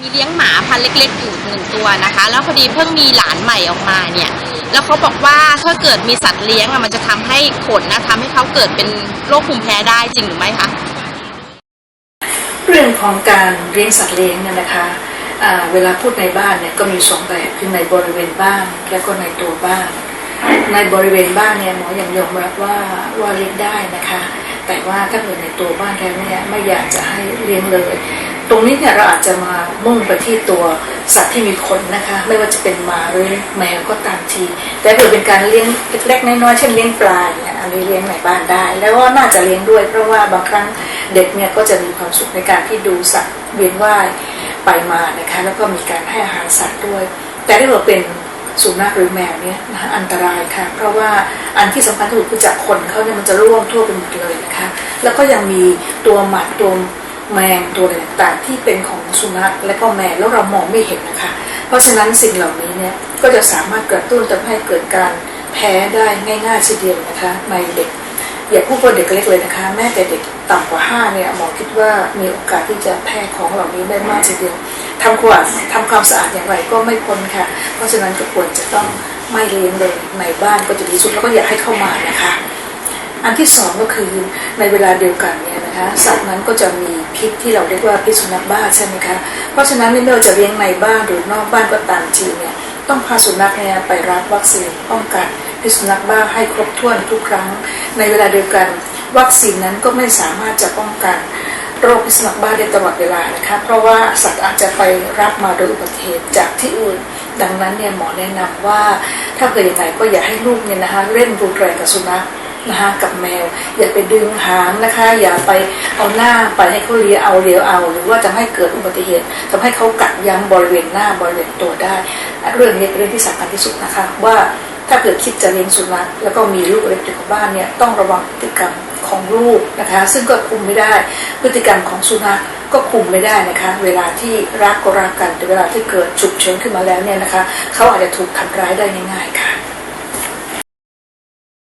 มีเลี้ยงหมาพันเล็กๆอยู่หนึ่งตัวนะคะ แล้วพอดีเพิ่งมีหลานใหม่ออกมาเนี่ย แล้วเขาบอกว่าถ้าเกิดมีสัตว์เลี้ยงอะมันจะทำให้ขนนะทำให้เขาเกิดเป็นโรคภูมิแพ้ได้จริงหรือไม่คะ เรื่องของการเลี้ยงสัตว์เลี้ยงเนี่ยนะคะอ่าเวลาพูดในบ้านเนี่ยก็มีสองแบบคือในบริเวณบ้านและก็ในตัวบ้าน ในบริเวณบ้านเนี่ยหมอยังยอมรับว่าว่าเลี้ยงได้นะคะ แต่ว่าถ้าเกิดในตัวบ้านแล้วเนี่ยไม่อยากจะให้เลี้ยงเลย ตรงนี้เนี่ยเราอาจจะมามุ่งไปที่ตัวสัตว์ที่มีขนนะคะ ไม่ว่าจะเป็นหมาหรือแมวก็ตามที แต่ถ้าเกิดเป็นการเลี้ยงเล็กๆน้อยๆเช่นเลี้ยงปลาเนี่ยอันนี้เลี้ยงในบ้านได้ แล้วก็น่าจะเลี้ยงด้วย เพราะว่าบางครั้งเด็กเนี่ยก็จะมีความสุขในการที่ดูสัตว์เวียนว่ายไปมานะคะแล้วก็มีการให้อาหารสัตว์ด้วย แต่ถ้าเกิดเป็นสุนัขหรือแมวเนี่ยนะอันตรายค่ะ เพราะว่าอันที่สำคัญที่สุดคือจากขนเขาเนี่ยมันจะร่วงทั่วไปหมดเลยนะคะ แล้วก็ยังมีตัวหมัดตัว แมงตัวอะไรต่างๆที่เป็นของสุนัขและก็แมวแล้วเรามองไม่เห็นนะคะ เพราะฉะนั้นสิ่งเหล่านี้เนี่ยก็จะสามารถกระตุ้นทำให้เกิดการแพ้ได้ง่ายๆทีเดียวนะคะในเด็กอย่าพูดว่าเด็กเล็กเลยนะคะ แม้แต่เด็กต่ำกว่า5เนี่ยหมอคิดว่ามีโอกาสที่จะแพ้ของเหล่านี้ได้มากทีเดียวทำความทำความสะอาดอย่างไรก็ไม่พ้นค่ะ เพราะฉะนั้นก็ควรจะต้องไม่เลี้ยงเลยในบ้านก็จะดีสุดแล้วก็อย่าให้เข้ามานะคะ อันที่สองก็คือในเวลาเดียวกันเนี่ย คะสัตว์นั้นก็จะมีพิษที่เราเรียกว่าพิษสุนัขบ้าใช่ไหมคะเพราะฉะนั้นไม่ว่าจะเลี้ยงในบ้านหรือนอกบ้านก็ตามทีเนี่ยต้องพาสุนัขเนี่ยไปรับวัคซีนป้องกันพิษสุนัขบ้าให้ครบถ้วนทุกครั้ง ในเวลาเดียวกัน วัคซีนนั้นก็ไม่สามารถจะป้องกันโรคพิษสุนัขบ้าได้ตลอดเวลานะคะเพราะว่าสัตว์อาจจะไปรับมาโดยอุบัติเหตุจากที่อื่น ดังนั้นเนี่ยหมอแนะนำว่าถ้าเกิดยังไงก็อย่าให้ลูกเนี่ยนะคะเล่นรุนแรงกับสุนัข นะคะกับแมว อย่าไปดึงหางนะคะ อย่าไปเอาหน้าไปให้เขาเลียเอาเลียวเอา หรือว่าจะให้เกิดอุบัติเหตุทำให้เขากัดย้ำบริเวณหน้าบริเวณตัวได้ เรื่องนี้เป็นเรื่องที่สำคัญที่สุดนะคะ ว่าถ้าเกิดคิดจะเลี้ยงสุนัขแล้วก็มีลูกเล็กอยู่กับบ้านเนี่ยต้องระวังพฤติกรรมของลูกนะคะ ซึ่งก็คุมไม่ได้ พฤติกรรมของสุนัขก็คุมไม่ได้นะคะ เวลาที่รักก็รักกันแต่เวลาที่เกิดฉุกเฉินขึ้นมาแล้วเนี่ยนะคะ เขาอาจจะถูกทำร้ายได้ง่ายๆค่ะ